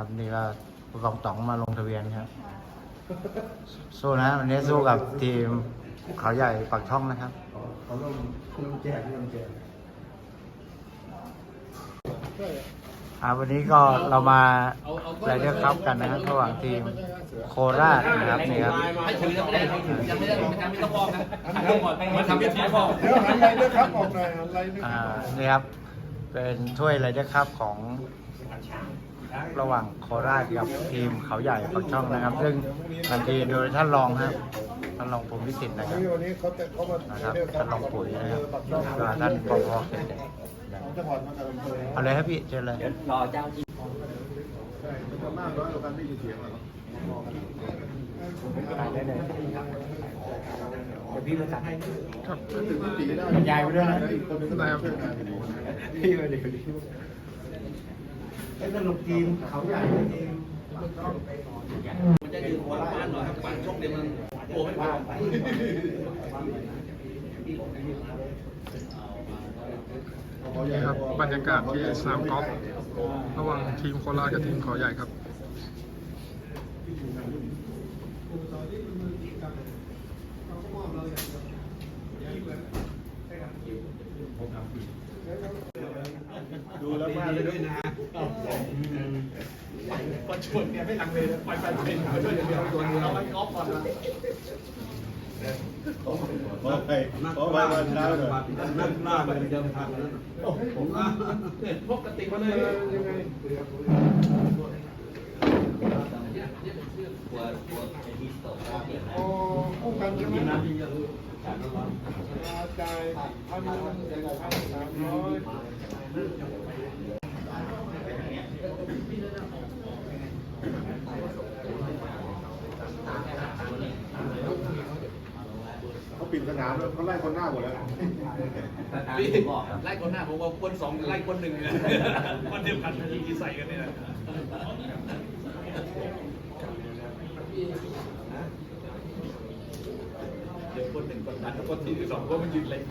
ครับ นี่ก็ผู้กองต๋องมาลงทะเบียนครับ สู้นะวันนี้สู้กับทีมเขาใหญ่ปักช่องนะครับเขาลงลงแจกลงแจกอ่าวันนี้ก็เรามาไรเดอร์คัพกันนะครับระหว่างทีมโคราชนะครับนี่ครับให้ถือยังไม่ได้ให้ถือยังไม่ได้ไม่ทำไม่ต้องบอกนะทำก่อนมาทำเป็นทีบอกเดี๋ยวหันไรด้วยครับออกหน่อยหันไรด้วยอ่านี่ครับ เป็นถ้วยไรเดอร์คัพของ ระหว่างโคราชกับทีมเขาใหญ่ปักช่องนะครับ ซึ่งนำทีมโดยท่านรองครับท่านรองภูมิวิสิทธิ์นะครับวันนี้เขาแต่เขามานะครับเรียกท่านรองปุ๋ยนะครับปักช่องก็ท่านปพเขตเด็กเขาจะผ่อนมาจากอำเภอเอาเลยครับพี่เชิญเลยรอเจ้าที่ใช่มันจะมากน้อยกว่าการได้ยินเสียงเหรอได้เลยเดี๋ยวพี่มาจัดให้ครับถึงตีได้ยายไปด้วยนะอีกคนนึงก็ได้ครับพี่มาดิ ไอ้สรุปทีมเขาใหญ่ทีมมันจะยืนหัวบ้านหน่อยครับปันช่องเดียวมันโอ้ไม่พอนี่ครับบรรยากาศที่สนามกอล์ฟระหว่างทีมโคราชกับทีมขาใหญ่ครับเราก็มอบเราอย่างเดู ดูแล้วมากเลยด้วยนะปันชวนเนี่ยไม่ลังเลยไปไปไปไปด้วยอย่างเดียวตัวเดียวมันก๊อฟก่อนนะขอไปขอไปวันเช้าหน่อยนั่งหน้าไปเดิมทางนั้นผมพกกติมาเลยยังไงโอ้คู่กันใช่ไหม จ่ายพันพันสามร้อยเขาปิดสนามแล้วเขาไล่คนหน้าหมดแล้วพี่ไล่คนหน้าผมว่าคนสองไล่คนหนึ่งคนเดียวกันยิงใส่กันนี่แหละ ดี๋ยวคนหนึ่งคนดันคนที่สองก็มันยืนเล่น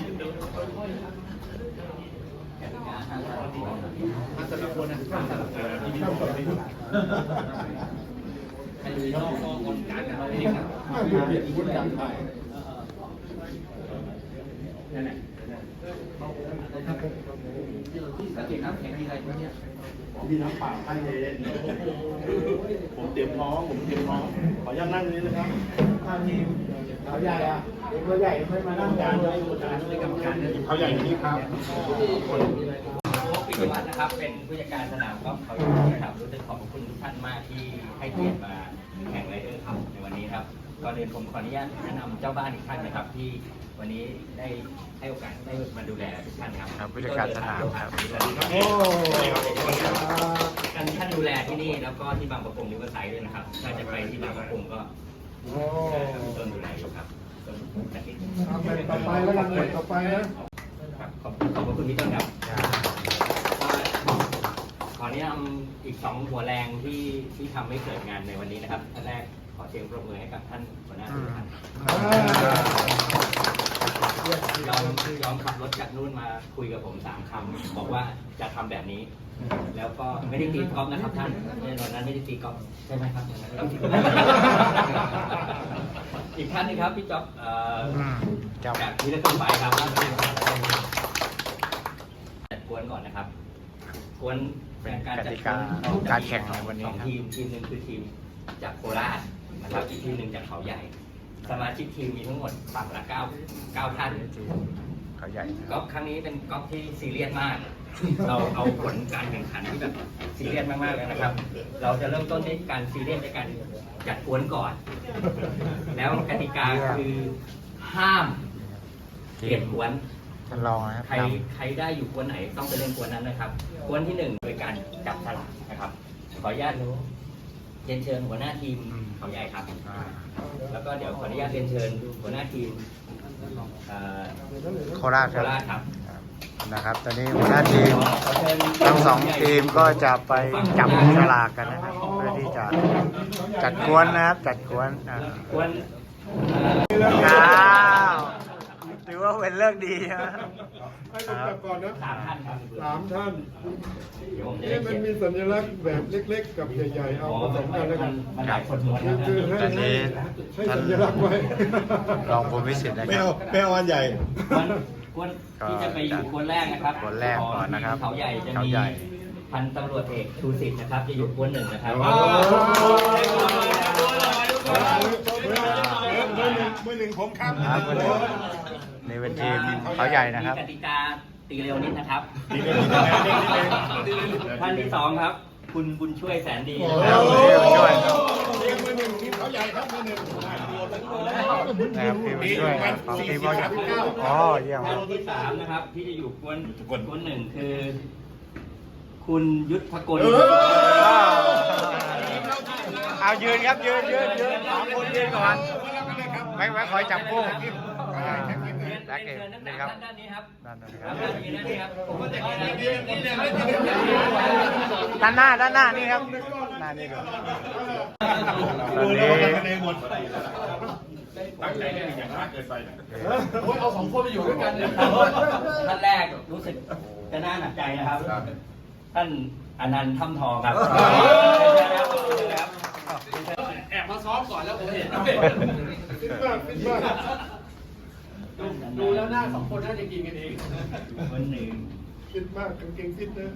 ยืนดูถ้าสลับคนนะถ้าสลับคนที่มีคนนี้ใครมีนอกก็คนกลางกันเราเองนะถ้าอยู่เปลี่ยนคนดังไทยนั่นแหละที่สังเกตน้ำแข็งมีอะไรบ้างเนี่ย มีน้ำเปล่าให้เย็นผมเตรียมท้องผมเตรียมท้องขออนุญาตนั่งนี้นะครับถ้าทีมเขาใหญ่อะเขาใหญ่ไม่มานั่งกันเลยกรรมการเขาใหญ่อย่างนี้ครับปิวัฒนนะครับเป็นผู้จัดการสนามกอล์ฟเขาใหญ่นะครับรู้สึกขอบคุณทุกท่านมากที่ให้เกียรติมาแข่งไรเดอร์ครับในวันนี้ครับ ก่อนอื่นผมขออนุญาตแนะนำเจ้าบ้านอีกท่านนะครับ ที่วันนี้ได้ให้โอกาสได้มาดูแลทุกท่านครับครับผู้จัดการสนามครับ สวัสดีครับโอ้ท่านท่านดูแลที่นี่แล้วก็ที่บางประกงนิวไซด์ด้วยนะครับถ้าจะไปที่บางประกงก็โหต้นดูแลอยู่ครับต้นอาทิตย์ทำไปต่อไปแล้วกันต่อไปนะครับขอบขอบพระคุณพี่ต้นครับ ขอแนะนำอีกสองหัวแรงที่ที่ทำให้เกิดงานในวันนี้นะครับท่านแรก ขอเสียงปรบมือให้กับท่านหัวหน้าทุกท่านยอมยอมขับรถจากนู่นมาคุยกับผมสามคำบอกว่าจะทำแบบนี้ แล้วก็ไม่ได้ตีกอล์ฟนะครับท่านในวันนั้นไม่ได้ตีกอล์ฟใช่ไหมครับวันนั้นเราตีกอล์ฟอีกท่านหนึงครับพี่จ๊อบเอ่ออืมครับจากที่ได้ต้นไปครับจัดกวนก่อนนะครับกวนเป็นการจัดกติกาการแข่งในวันนี้สองครับทีมทีมหนึ่งคือทีมจากโคราช นะครับอีกทีมหนึ่งจากเขาใหญ่ สมาชิกทีมมีทั้งหมดฝั่งละเก้าเก้าท่าน เขาใหญ่นะคกรัอบล์ฟครั้งนี้เป็นกอล์ฟที่ซีเรียสมาก เราเอาผลการแข่งขันที่แบบซีเรียสมากๆเลยนะครับ เราจะเริ่มต้นด้วยการซีเรียสในการจัดกวนก่อน แล้วกติกาคือห้ามเปลี่ยนกวน ท่านรองนะครับใครนใครได้อยู่กวนไหนต้องไปเล่นกวนนั้นนะครับ กวนที่หนึ่งโดยการจับสลากนะครับ ขออนุญาต เรียนเชิญหัวหน้าทีมเขาใหญ่ครับำอ่าแล้วก็เดี๋ยวขออนุญาตเรียนเชิญหัวหน้าทีมเอ่อโคราชโคครับราชครับครับนะครับตอนนี้หัวหน้าทีมขอเชิญทั้งสองทีมก็จะไปจับฉลากกันนะครับเพื่อที่จะจัดกวนนะครับจัดกวนอ่ากวนเอ่อ อ้าว ถือว่าเป็นเรื่องดีนะให้ผมจับก่อนนะสามท่านครับสามท่านเดี๋ยวผมจะนี่ได้มันเขียนมีสัญลักษณ์แบบเล็กๆ กับใหญ่ๆ เอาอ๋อผสมกันแล้วกันมันหลายคนหมดคืนะอคือให้ตอนนี้ให้สัญลักษณ์ไว้รองผมวิสิตนะไม่ครัเอาบ ไม่เอาอันใหญ่ คนคนที่จะไปอยู่คนแรกนะครับคนแรกก่อนนะครับเขาใหญ่จะเขามีใหญ่ พันตำรวจเอกชูสิทธิ์นะครับ จะอยู่คนหนึ่งนะครับมือหนึ่งผมครับ ครับวันนี้ นี่เป็นทีมเขาใหญ่นะครับ มีกติกาตีเร็วนิดนะครับตีเร็วนิดนะนิดนึงท่านที่สองครับ คุณบุญช่วยแสนดีโอ้นะโหครับมือหนึ่งทีมเขาใหญ่ครับมือหนึ่งนะครับทีมช่วยครับของทีมเขาใหญ่อ๋อเยี่ยมคท่ารับนที่สามนะครับ ที่จะอยู่คนคนหนึ่งคือ คุณยุทธกลเอายืนครับยืนยืนยืนสามคนยืนก่อนไว้ไว้คอยจับคู่ อ่าแจ็คเก็ตนี่ครับด้านนี้ครับด้านนั้นคครัรับบด้านนี้นะครับผมก็จะกินนี่นี่นี่ด้านหน้าด้านหน้านี่ครับหน้านี่ดูตอนนี้คะแนนหมดตั้งใจเล่นอย่างมากเกินไปนะเอาสองคนไปอยู่ด้วยกันเนี่ยท่านแรกรู้สึกจะน่าหนักใจนะครับ ท่านอนันต์ถ้ำทองครับแอบมาซ้อมก่อนแล้วผมเห็นฟิตมากฟิตมาก ดูแล้วหน้าสองคนน่าจะกินกันเอง คนหนึ่งฟิตมากกางเกงฟิตนะ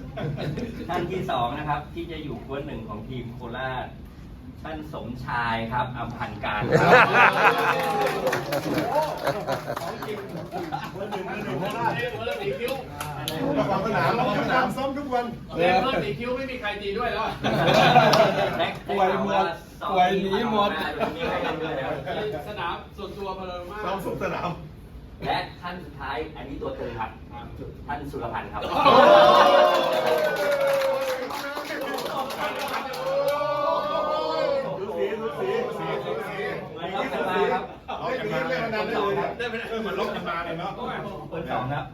ท่านที่สองนะครับ ที่จะอยู่คนหนึ่งของทีมโคราชท่านสมชายครับอำพันธ์การครับขอบสนามเราทำงานซ้อมทุกวันเล่นเพิ่มตีคิ้วไม่มีใครตีด้วยแล้วป่วยหมดป่วยหนีหมดสนามส่วนตัวมาเลยมากซ้อมสุขสนาม และท่านสุดท้ายอันนี้ตัวตึงครับท่านสุรพันธ์ครับ ดูสีดูสีสีสีสีมาครับมาครับเอาอย่างนี้เล่นนานได้เลยได้ไหมเออเหมือนลบกันมาเลยเนาะคนสองครับ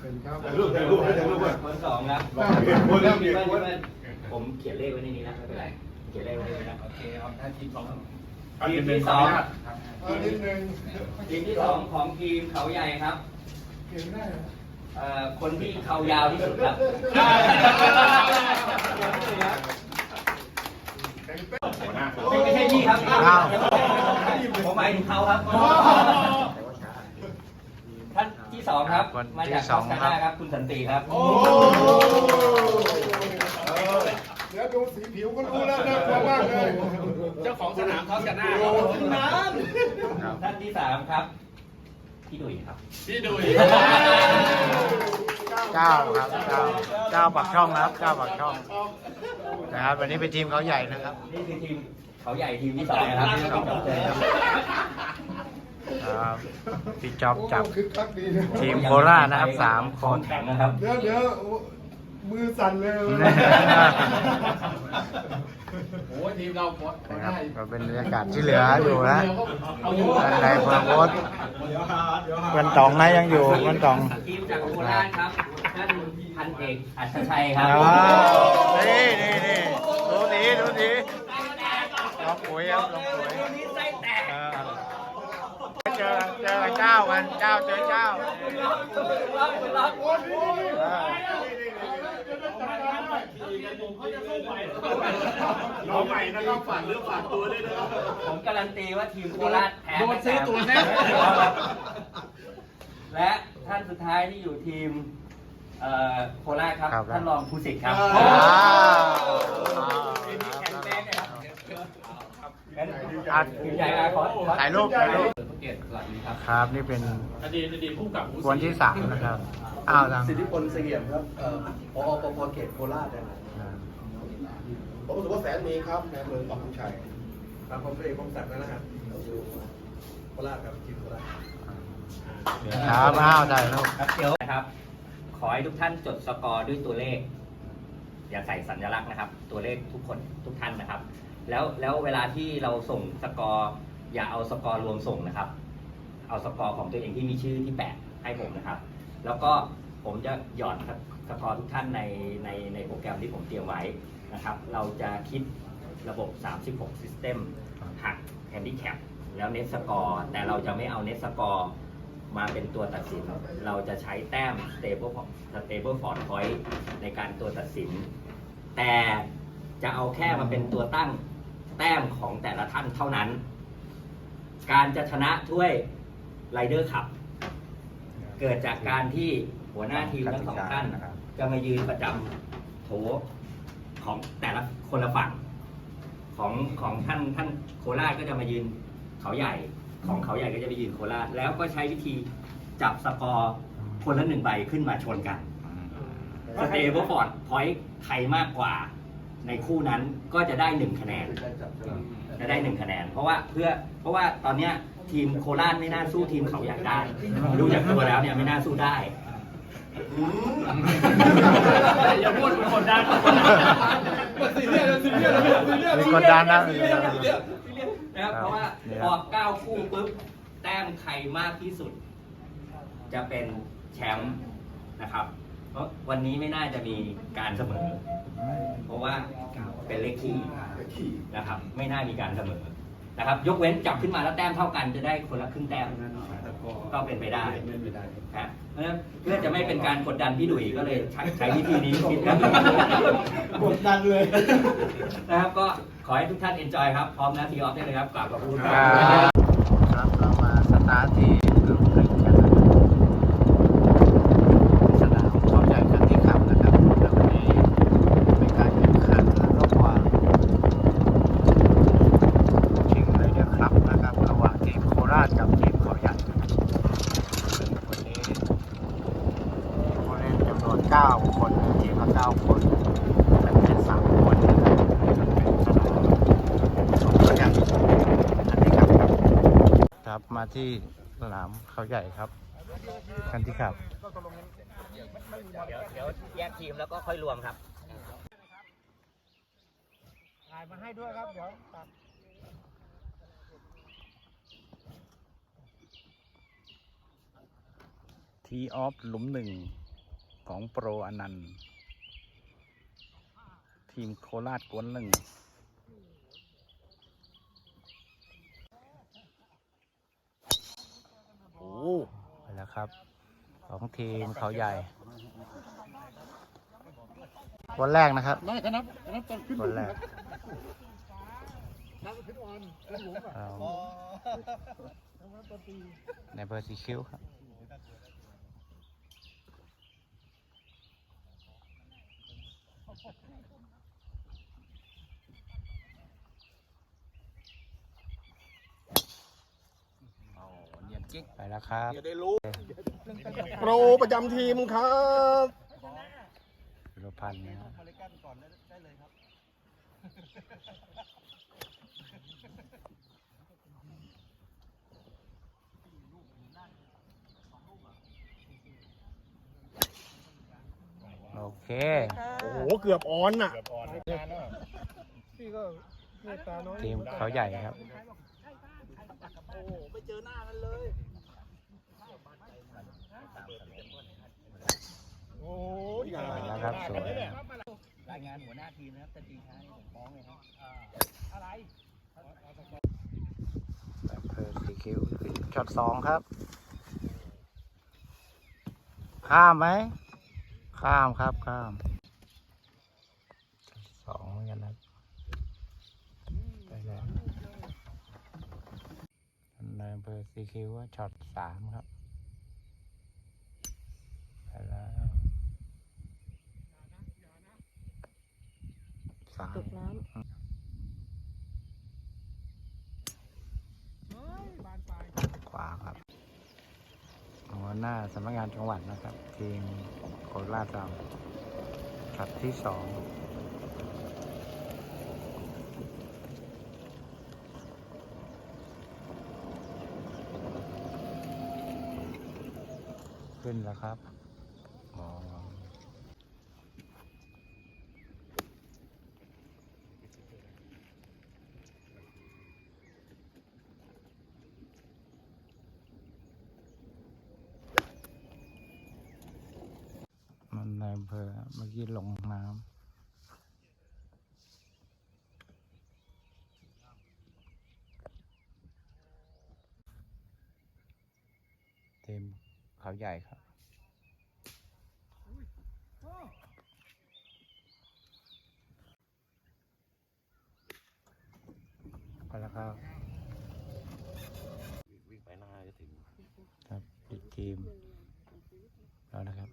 เป็นครับถ่ายรูปถ่ายรูปถ่ายรูปก่อนคนสองครับลองเปลี่ยนคนแล้วเปลี่ยนคนผมเขียนเลขไว้ในนี้นะไม่เป็นไร เขียนเลขไว้ในนี้นะโอเคครับท่านทีมสองอัน ทีมที่สองนุญาตเอานิดนึงทีมที่สองของทีมเขาใหญ่ครับเก่งได้เหรอเอ่อคนที่เขายาวที่สุดครับหัวหน้าไม่ใช่พี่ครับอ้าว ผมหมายถึงเขาครับ ท่านที่สองครับ คนมาที่จากสองกัครับนาครับ คุณสันติครับ โอ้เดี๋ยวดูสีผิวก็รู้แล้วน่ากลัวมากเลย เจ้าของสนามทอสกันหน้าโอ้โหน้ครับท่านที่สามครับ พี่ดุยครับพี่ดุยเก้าครับเก้าเก้าปักช่องนะครับเก้าปักช่องนะครับ วันนี้เป็นทีมเขาใหญ่นะครับ นี่คือทีมเขาใหญ่ทีมที่สองนะครับที่สองครับครับพี่จ๊อบจับโคึกคักดีนะทีมโคราชนะครับสามคน แข็งนะครับ เดี๋ยวเดี๋ยวโอ้ มือสั่นเลย โอ้ทีมเราโคตรนะครับได้ก็เป็นบรรยากาศที่เหลืออยู่นะเอาอยู่ด้านในเพื่อนโค้ชเพื่อนตองนะยังอยู่เพื่อนตอง ทีมจากโคราชครับท่านพันเอกอัศชัยครับว้าวนี่นี่นี่ดูดีดูดีลองปุ๋ยครับลองปุ๋ยเออเจอเจอเจ้ากันเจ้าเจอเจ้าเออ น้องใหม่นะครับฝากเรื่องฝากตัวด้วยนะครับผมการันตีว่าทีมโคราชแพ้โดนซื้อตัวแน่และท่านสุดท้ายที่อยู่ทีมเอ่อโคราชครับครับ ท่านรองภูสิทธิ์ครับว้าวแข่งแป้งนะครับงั้นอะทีมใหญ่มาขอขอถ่ายรูปถ่ายรูปพระเกียรติสวัสดีครับครับ นี่เป็นอดีตอดีตผู้กับผู้กวนที่สามนะครับ อ้าวทางสิทธิพลเสงี่ยมครับเอ่อพอปปเขตโคราชนะครับ ผมรู้สึกว่าแสนมีครับในเมืองปักธงชัยครับผมเอกพงศักดิ์นะครับอยู่โคราชครับทีมโคราชครับอ้าวได้ลูกครับเดี๋ยวนะครับ ขอให้ทุกท่านจดสกอร์ด้วยตัวเลข อย่าใส่สัญลักษณ์นะครับ ตัวเลขทุกคนทุกท่านนะครับ แล้วแล้วเวลาที่เราส่งสกอร์ อย่าเอาสกอร์รวมส่งนะครับ เอาสกอร์ของตัวเองที่มีชื่อที่แปะให้ผมนะครับ แล้วก็ผมจะหย่อนสกอร์ทุกท่านในในในโปรแกรมที่ผมเตรียมไว้ นะครับเราจะคิดระบบ 36 System หัก Handicap แล้วเน็ตสกอร์แต่เราจะไม่เอาเน็ตสกอร์มาเป็นตัวตัดสิน เราจะใช้แต้ม stable stable ford point ในการตัวตัดสิน แต่จะเอาแค่มาเป็นตัวตั้งแต้มของแต่ละท่านเท่านั้น การจะชนะถ้วยไรเดอร์ขับ เกิดจากการที่หัวหน้าทีมทั้งสองท่านนะครับจะมายืนประจำโถ ของแต่ละคนละฝั่งของของท่านท่านโคราชก็จะมายืนเขาใหญ่ ของเขาใหญ่ก็จะไปยืนโคราช แล้วก็ใช้วิธีจับสกอร์คนละหนึ่งใบขึ้นมาชนกันสเตเบิลฟอร์ดพอยต์ใครมากกว่า ในคู่นั้นก็จะได้หนึ่งคะแนน จะได้หนึ่งคะแนน เพราะว่าเพื่อเพราะว่าตอนเนี้ยทีมโคราชไม่น่าสู้ทีมเขาใหญ่ได้ ดูจากตัวแล้วเนี่ยไม่น่าสู้ได้ อย่าพูดเหมือนกดดันซีเรียสซีเรียสซีเรียสมีกดดันนะนะครับเพราะว่าเนี่ยพอเก้าคู่ปุ๊บแต้มใครมากที่สุด จะเป็นแชมป์นะครับ เพราะวันนี้ไม่น่าจะมีการเสมอ เพราะว่าเป็นเลขคี่นะครับ ไม่น่ามีการเสมอนะครับ ยกเว้นจับขึ้นมาแล้วแต้มเท่ากันจะได้คนละครึ่งแต้มก็เป็นไปได้ครับ เพราะฉะนั้นเพื่อจะไม่เป็นการกดดันพี่ดุยก็เลยใช้ใช้วิธีนี้คิดครับกดดันเลย นะครับก็ขอให้ทุกท่าน enjoy ครับ พร้อมนะทีออฟได้เลยครับกลับขอบคุณคครัรับบครับเรามาสตาร์ทที่ลูกหนึ่งกันนะสนามเขาใหญ่คันที่ขับนะครับแล้ววันนี้เป็นการแข่งขันระหว่างชิงเลยเดอร์ครับนะครับ ระหว่างทีมโคราชกับทีมเขาใหญ่ซึ่งวันนี้ผู้เล่นจำนวน 9 คนทีมละ9คนแบ่งเป็น3คนนะครับเป็นสนามของเขาใหญ่ อันนี้ครับครับ มาที่สนามเขาใหญ่ครับ กันที่ครับ เดี๋ยวเดี๋ยวแยกทีมแล้วก็ค่อยรวมครับ ถ่ายมาให้ด้วยครับ เดี๋ยวตัดทีออฟหลุมหนึ่งของโปรอนันต์ ทีมโคราชกวนหนึ่ง โอ้ไป แล้วครับ ของทีมเขาใหญ่ วันแรกนะครับได้คณะคณะตอนขึ้นวันแรกนักขึ้นออนขึ้นหลุมอะเอาในเบอร์สีคิ้วครับ ไปแล้วครับ จะได้รู้โปรประจำทีมครับสุรพันธ์นะครับโอเค โอ้โหเกือบออนน่ะ พี่ก็เมตตาน้อย ทีมเขาใหญ่ครับ โอ้ไม่เจอหน้ากันเลย โอ้ยไปแล้วครับสวย รายงานหัวหน้าทีมนะครับจะตีช้านี่ผมฟ้องเลยครับอำเภอสีคิ้วช็อตสองครับ ข้ามไหม ข้ามครับ ข้ามช็อตสองเหมือนกันนะครับไปแล้วในอำ เภอสีคิ้วว่าช็อตสามครับไปแล้วสามขวาครับหัวหน้าสำนักงานจังหวัดนะครับ ทีมโคราชเราช็อตที่สอง ขึ้นแล้วครับอ๋อมันในอำเภอเมื่อกี้ลงน้ำ เขาใหญ่ครับไปแล้วครับ วิ่งไปหน้าจะถึงครับดิทีมแล้วนะครับ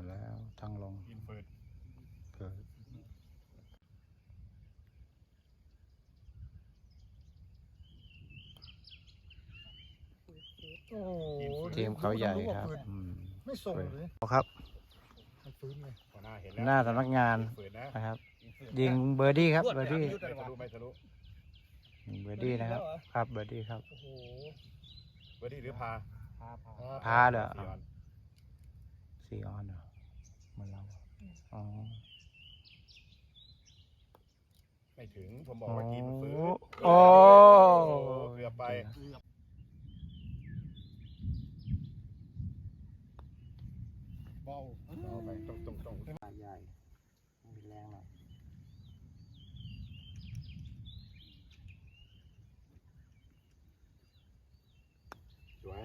มาแล้วทั้งลง ยินเฟิร์ด เกิด โอ้โหทีมเขาใหญ่ครับอืมไม่ส่งเลยครับ มันฟื้นไงหัวหน้าเห็นหแล้วน้าสำนักงานเปิดนะนะครับ ยิงเบอร์ดี้ครับเบอร์ดี้ไม่ทะลุไม่ทะลุยิงเบอร์ดี้นะครับ ครับเบอร์ดี้ครับ โอ้โหเบอร์ดี้หรือพาพาเหรอสี่ออนซีออนเหรอเหมือนเราอ๋อไม่ถึงผมบอกว่ากินฟื้นโอ้เกือบไป เบาเอาไปตรงตรงตรงใหญ่มีแรงหน่อยสวย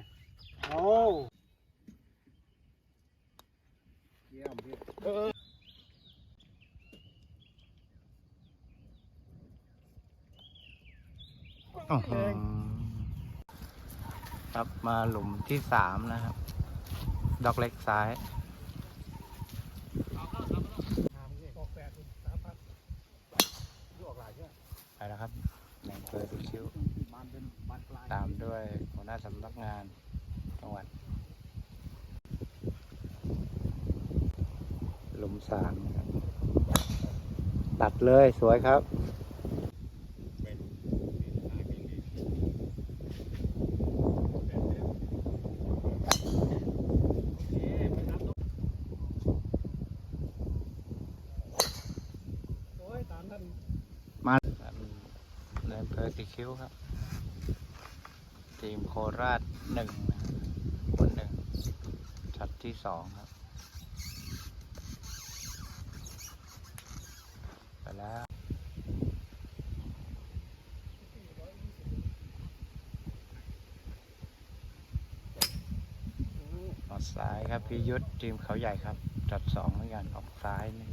โอ้เยี่ยมพี่เออครับมาหลุมที่สามนะครับ ดอกเล็กซ้าย ออกแปดสามพัน ไปแล้วครับแหน่งเปิดติคิวตามด้วยหั วหน้านกงางวัดหลุมสามครับตัดเลยสวยครับโอ้ยตามานมาเดินเพอร์ติคิวครับ ทีมโคราช หนึ่งครับนหนึ่งช็อตที่สองครับ ไปแล้วออกซ้ายครับพี่ยุทธทีมเขาใหญ่ครับจัดสองเหมือนกันออกซ้ายนี่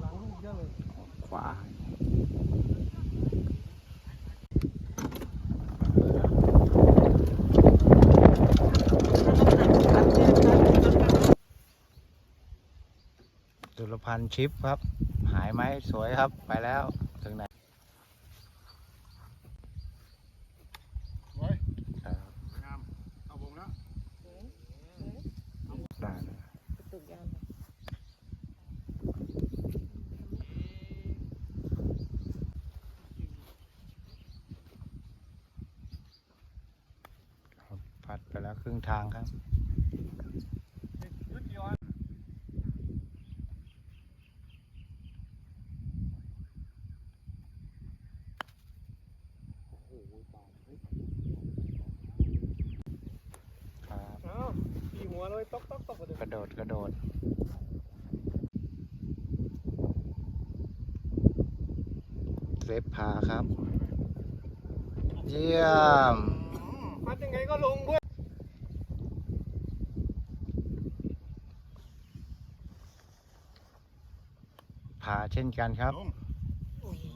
หลังเยอะเลย ขวาดุล พันธ์ชิปครับ หายไหมสวยครับไปแล้วถึงไหนไว้ครับงามเอาวงแล้วได้นะตุกยานครับพัดไปแล้วครึ่งทางครับ ยุดยอน ครับเอ้าตีหัวเลยต๊อกต๊อกต๊อกกระเดินกระโดดกระโดดเซฟพาครับ เยี่ยมพัดยังไงก็ลงเว้ยพาเช่นกันครับ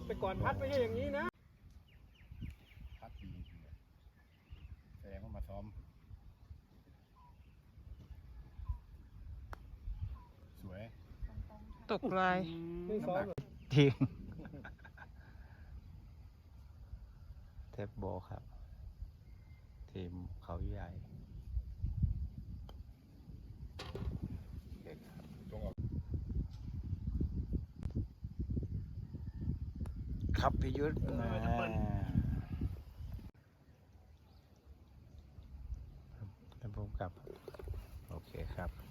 แต่ก่อนพัดไม่ใช่อย่างนี้นะ พัดดีจริงๆเลยแส ดงว่ามาซ้อม สวยตกลายไม่ซ้อมเหรอทีมเทปโบครับ ทีมเขาใหญ่เก่งครับตรงออกครับพิยุทธ์นะ เคครับ